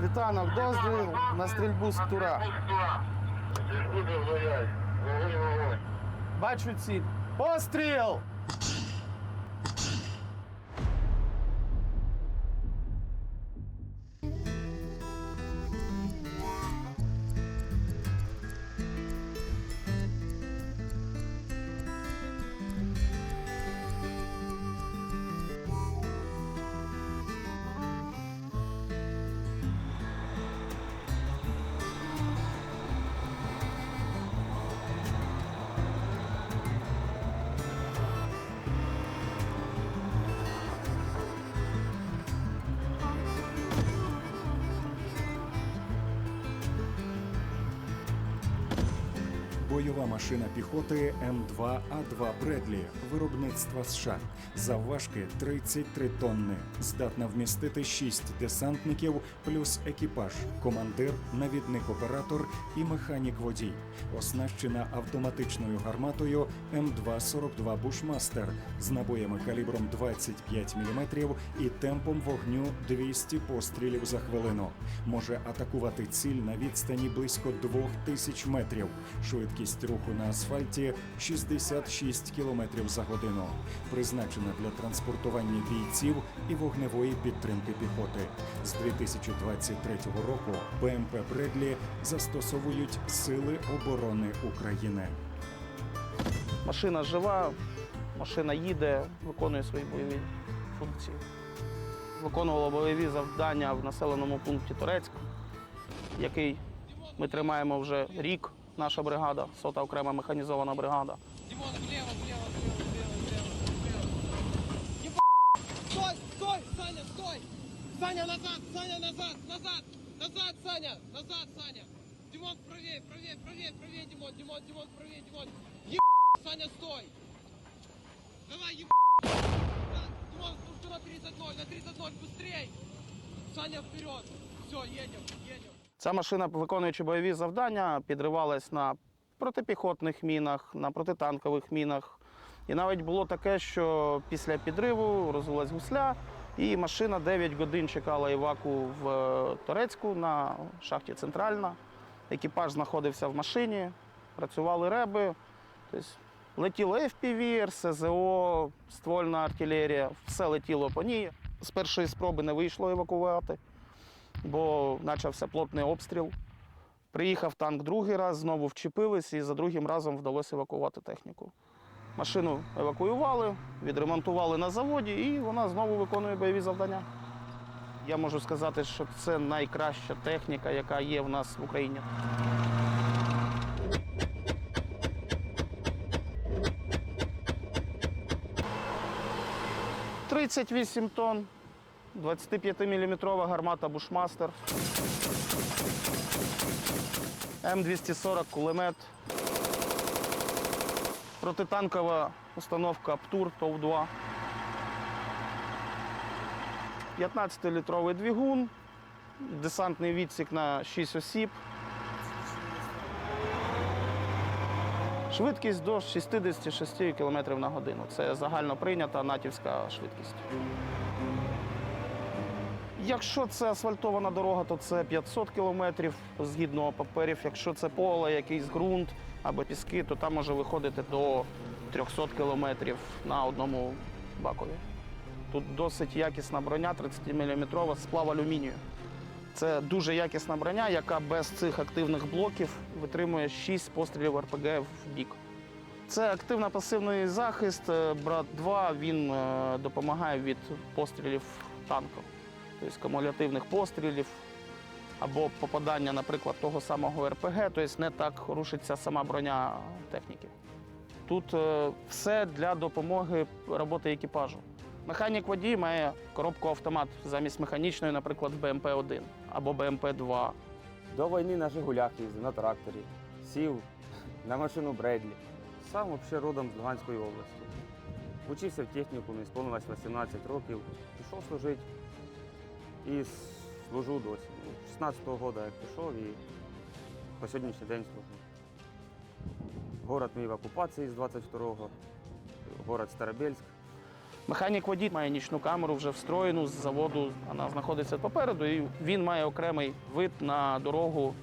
Світанок, дозвіл на стрільбу з тура. Бачу ціль. Постріл! Бойова машина піхоти М2А2 Бредлі виробництва США завважки 33 тонни, здатна вмістити 6 десантників плюс екіпаж, командир, навідник оператор і механік водій, оснащена автоматичною гарматою М242 Бушмастер з набоями калібром 25 мм і темпом вогню 200 пострілів за хвилину. Може атакувати ціль на відстані близько 2000 метрів. Швидкість руху на асфальті 66 км за годину. Призначена для транспортування бійців і вогневої підтримки піхоти. З 2023 року БМП Бредлі застосовують Сили оборони України. Машина жива, машина їде, виконує свої бойові функції. Виконувала бойові завдання в населеному пункті Турецьк, який ми тримаємо вже рік. Наша бригада, сота окрема механізована бригада. Димон, влево, влево, влево, влево, влево, влево. Стой, стой, Саня, стой! Саня, назад, Саня, назад, назад, назад, Саня, назад, Саня. Димон, правее, правее, правее, правее, Димон, Димон, Димон, правее, Димон. Еб... Саня, стой! Давай, еб... Димон, ну что на 30-0, на 30-0, быстрей! Саня, вперед! Все, едем, едем. Ця машина, виконуючи бойові завдання, підривалась на протипіхотних мінах, на протитанкових мінах. І навіть було таке, що після підриву розвилась гусля, і машина 9 годин чекала іваку в е, Торецьку на шахті Центральна. Екіпаж знаходився в машині, працювали реби. Тобто летіло FPV, РСЗО, ствольна артилерія, все летіло по ній. З першої спроби не вийшло евакувати бо почався плотний обстріл. Приїхав танк другий раз, знову вчепились і за другим разом вдалося евакувати техніку. Машину евакуювали, відремонтували на заводі, і вона знову виконує бойові завдання. Я можу сказати, що це найкраща техніка, яка є в нас в Україні. «38 тонн, 25-мм гармата Бушмастер. М240 кулемет. Протитанкова установка ПТУР ТОВ-2. 15-літровий двигун, десантний відсік на 6 осіб. Швидкість до 66 км на годину. Це загально прийнята натівська швидкість. Якщо це асфальтована дорога, то це 500 кілометрів згідно паперів. Якщо це поле, якийсь ґрунт або піски, то там може виходити до 300 кілометрів на одному бакові. Тут досить якісна броня, 30-мм сплав алюмінію. Це дуже якісна броня, яка без цих активних блоків витримує 6 пострілів РПГ в бік. Це активно-пасивний захист. Е, Брат 2 він е, допомагає від пострілів танків тобто кумулятивних пострілів або попадання, наприклад, того самого РПГ, тобто не так рушиться сама броня техніки. Тут е, все для допомоги роботи екіпажу. Механік водій має коробку автомат замість механічної, наприклад, БМП-1 або БМП-2. До війни на Жигулях їздив, на тракторі, сів на машину Бредлі. Сам взагалі родом з Луганської області. Учився в технікумі, сповнилось 18 років, пішов служити і служу досі. Ну, 16-го року як пішов і по сьогоднішній день служу. Город мій в окупації з 22-го, город Старобельськ. Механік водій має нічну камеру вже встроєну з заводу. Вона знаходиться попереду, і він має окремий вид на дорогу,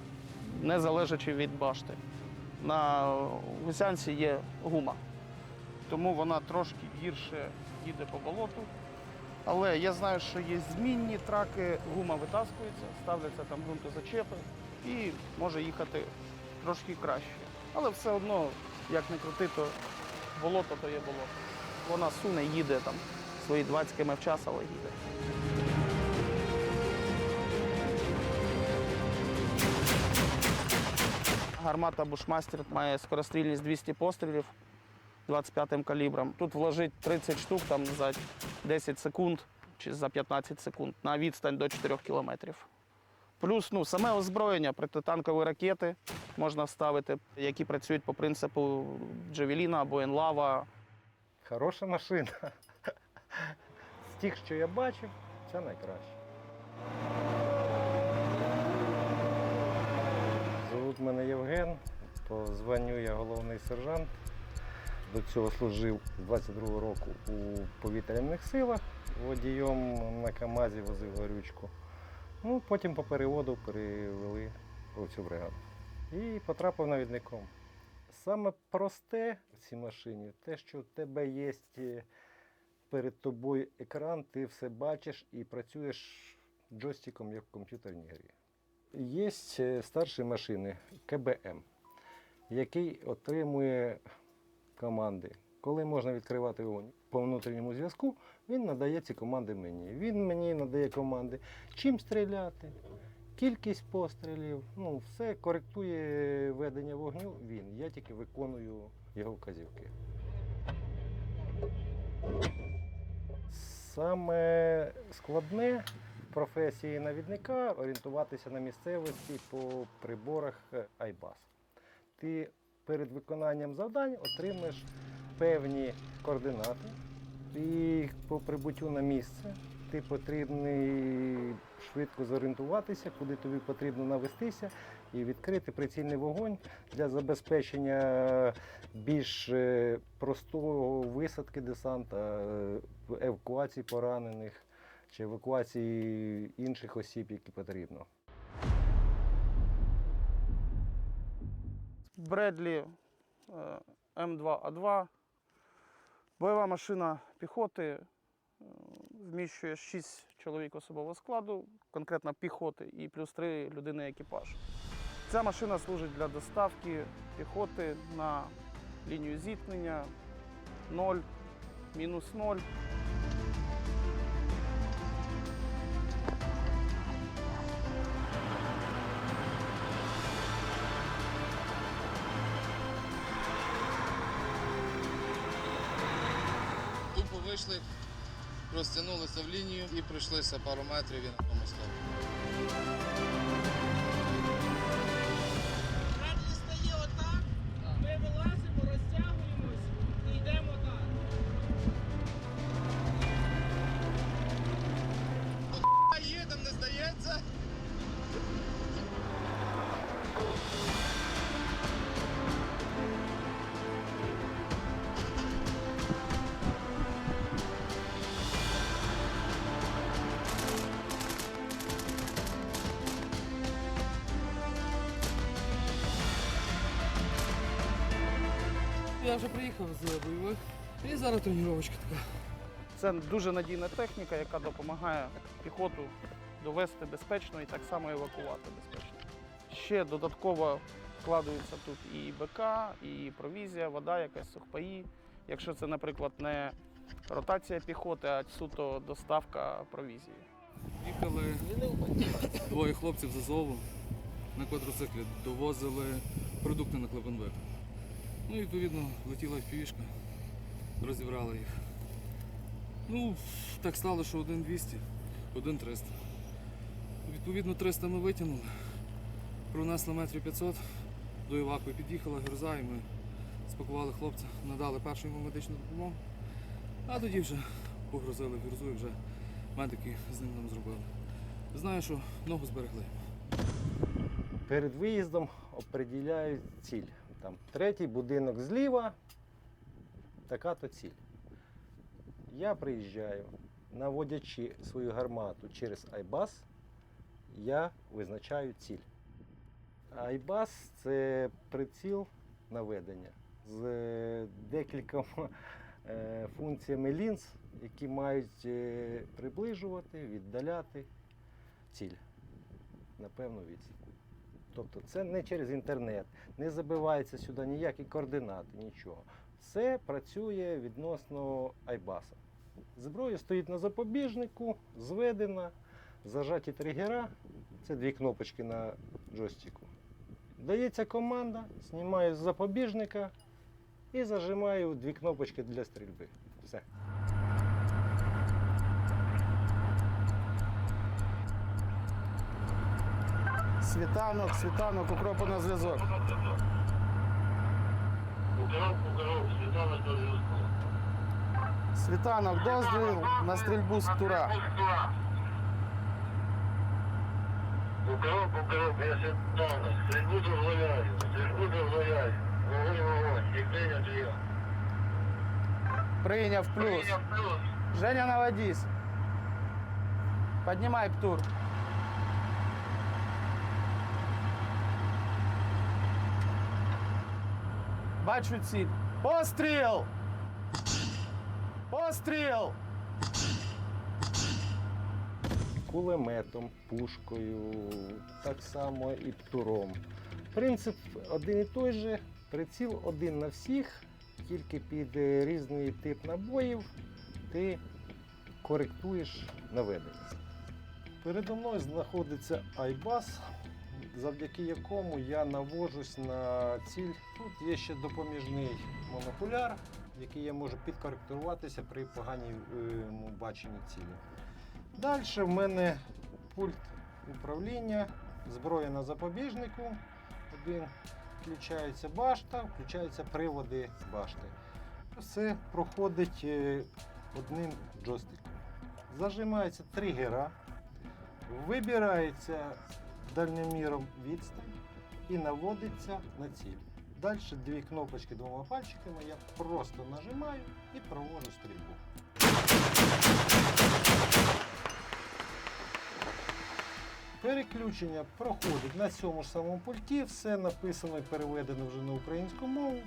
не залежачи від башти. На гусянці є гума, тому вона трошки гірше їде по болоту. Але я знаю, що є змінні траки, гума витаскується, ставляться там ґрунтозачепи і може їхати трошки краще. Але все одно, як не крути, то болото то є болото. Вона суне, їде там свої 20 км в час, але їде. Гармата Бушмастер має скорострільність 200 пострілів 25-м калібром. Тут вложить 30 штук там за 10 секунд чи за 15 секунд на відстань до 4 кілометрів. Плюс ну, саме озброєння, протитанкові ракети можна вставити, які працюють по принципу Джавеліна або Енлава. Хороша машина. З тих, що я бачив, це найкраще. Зовут мене Євген, по званню я головний сержант. До цього служив з 22-го року у повітряних силах. Водієм на КАМАЗі возив горючку. Ну, потім по переводу перевели у цю бригаду. І потрапив навідником. Саме просте в цій машині, те, що в тебе є е, перед тобою екран, ти все бачиш і працюєш джойстиком, як в комп'ютерній грі. Є е, старші машини КБМ, який отримує команди. Коли можна відкривати вогонь по внутрішньому зв'язку, він надає ці команди мені. Він мені надає команди, чим стріляти, кількість пострілів. Ну, все коректує ведення вогню він. Я тільки виконую його вказівки. Саме складне в професії навідника орієнтуватися на місцевості по приборах Айбас. Ти перед виконанням завдань отримаєш певні координати, і по прибуттю на місце ти потрібний швидко зорієнтуватися, куди тобі потрібно навестися і відкрити прицільний вогонь для забезпечення більш е, простого висадки десанта, е, евакуації поранених чи евакуації інших осіб, які потрібно. Бредлі е, М2А2. Бойова машина піхоти е, вміщує 6 чоловік особового складу, конкретно піхоти, і плюс 3 людини екіпаж. Ця машина служить для доставки піхоти на лінію зіткнення 0, мінус 0. Вийшли, розтягнулися в лінію і пройшлися пару метрів і на тому стопі. Вже приїхав з бойових. І зараз тренувачка така. Це дуже надійна техніка, яка допомагає піхоту довести безпечно і так само евакувати безпечно. Ще додатково вкладаються тут і БК, і провізія, вода, якась сухпаї. Якщо це, наприклад, не ротація піхоти, а суто доставка провізії. Їхали двоє хлопців з Азову на квадроциклі, довозили продукти на Клепенвек. Ну, відповідно, летіла впівішка, розібрали їх. Ну, так стало, що один 200, один 300. Відповідно, 300 ми витягнули, пронесли метрів 500, до Іваку під'їхала гроза, і ми спакували хлопця, надали першу йому медичну допомогу, а тоді вже погрузили в грозу і вже медики з ним нам зробили. Знаю, що ногу зберегли. Перед виїздом определяють ціль. Там третій будинок зліва, така то ціль. Я приїжджаю, наводячи свою гармату через Айбас, я визначаю ціль. Айбас це приціл наведення з е, декількома е, функціями лінз, які мають е, приближувати, віддаляти ціль на певну відстань. Тобто це не через інтернет, не забивається сюди ніякі координати, нічого. Все працює відносно Айбаса. Зброя стоїть на запобіжнику, зведена, зажаті тригера, це дві кнопочки на джойстику. Дається команда, знімаю з запобіжника і зажимаю дві кнопочки для стрільби. Світанок, світанок, укропу на зв'язок. Світанок, дозвіл на стрільбу з птура. Укроп, укроп, я світанок. Стрільбу дозволяю, стрільбу дозволяю. Вогонь, вогонь, і прийнято я. Прийняв плюс. Прийняв плюс. Женя, наводись. Поднимай птур. Бачу ціль. Постріл! Постріл! кулеметом, пушкою, так само і птуром. Принцип один і той же, приціл один на всіх, тільки під е, різний тип набоїв ти коректуєш наведення. Передо мною знаходиться айбас, завдяки якому я навожусь на ціль. Тут є ще допоміжний монокуляр, який я можу підкоректуватися при поганому баченні цілі. Далі в мене пульт управління, зброя на запобіжнику. Один включається башта, включаються приводи башти. Все проходить е, одним джойстиком. Зажимається тригера, вибирається дальноміром відстань і наводиться на ціль. Далі дві кнопочки двома пальчиками я просто нажимаю і проводжу стрільбу. Переключення проходить на цьому ж самому пульті, все написано і переведено вже на українську мову.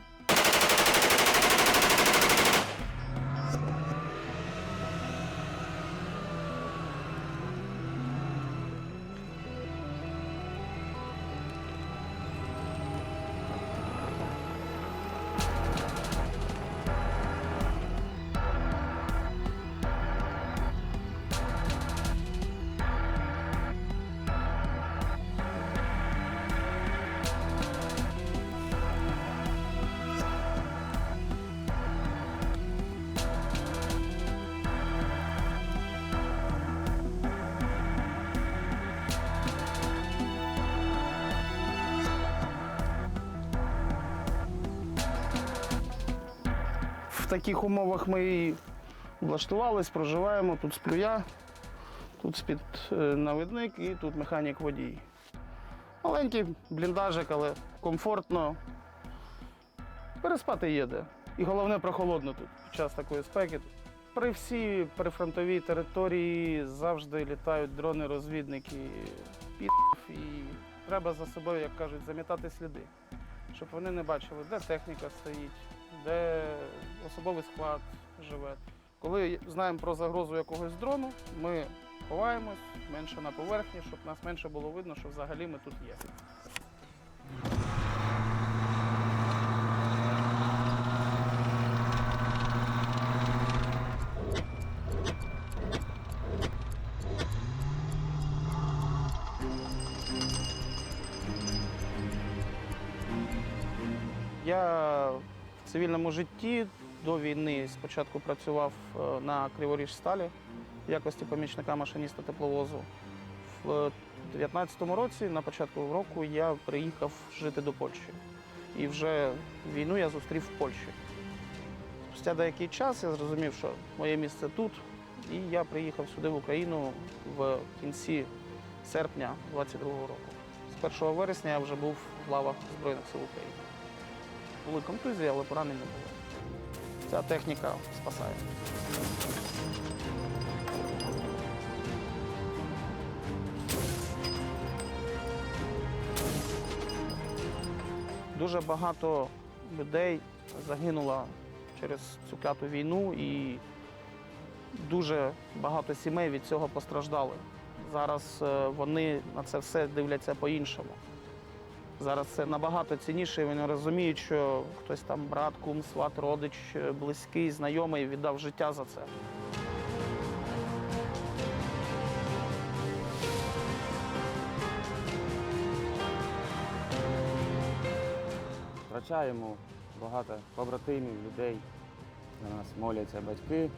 Таких умовах ми і влаштувались, проживаємо. Тут сплю я, тут спід е, навідник і тут механік водій. Маленький бліндажик, але комфортно. Переспати є де. І головне прохолодно тут під час такої спеки. При всій прифронтовій території завжди літають дрони-розвідники і треба за собою, як кажуть, замітати сліди, щоб вони не бачили, де техніка стоїть, де особовий склад живе. Коли знаємо про загрозу якогось дрону, ми ховаємось менше на поверхні, щоб нас менше було видно, що взагалі ми тут є. Я цивільному житті до війни спочатку працював е, на Криворіжсталі в якості помічника машиніста тепловозу. В 2019 році, на початку року, я приїхав жити до Польщі. І вже війну я зустрів в Польщі. Спустя деякий час я зрозумів, що моє місце тут, і я приїхав сюди в Україну в кінці серпня 2022 року. З 1 вересня я вже був в лавах Збройних сил України були контузії, але поранень не було. Ця техніка спасає. Дуже багато людей загинуло через цю кляту війну і дуже багато сімей від цього постраждали. Зараз е, вони на це все дивляться по-іншому. Зараз це набагато цінніше, і вони розуміють, що хтось там брат, кум, сват, родич, е, близький, знайомий віддав життя за це. Втрачаємо багато побратимів, людей. На нас моляться батьки,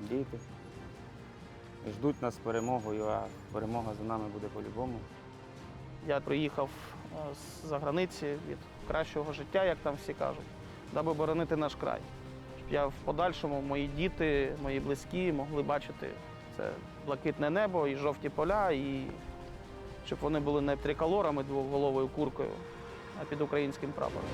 діти. Ждуть нас перемогою, а перемога за нами буде по-любому. Я приїхав з-за границі від кращого життя, як там всі кажуть, даби боронити наш край. Щоб я в подальшому, мої діти, мої близькі могли бачити це блакитне небо і жовті поля, і щоб вони були не триколорами двоголовою куркою, а під українським прапором.